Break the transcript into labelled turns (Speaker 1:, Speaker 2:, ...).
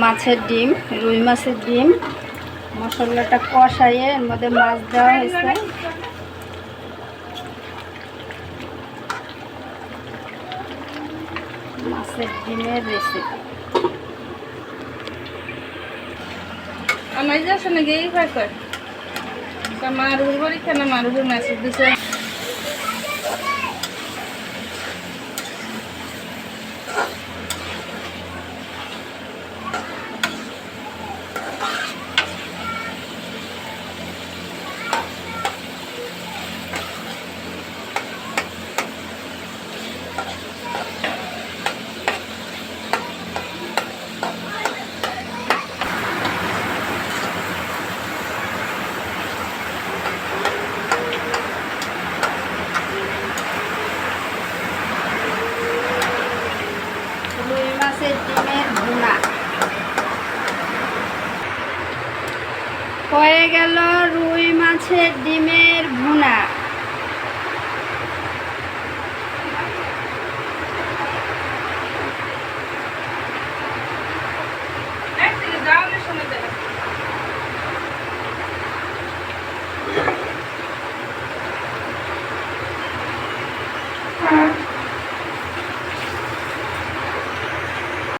Speaker 1: মাছের ডিম, রুই মাছের ডিম, মশলাটা কষাইয়ে এর মধ্যে মাছ দেওয়া হয়েছে। মাছের ডিমের রেসিপি
Speaker 2: আমার যাচ্ছে না গেই খাই কর মারুর বাড়ি কেন মারুর মেসেজ দিছে
Speaker 1: রুই মাছের ডিমের ভুনা হয়ে গেল রুই মাছের ডিমের ভুনা।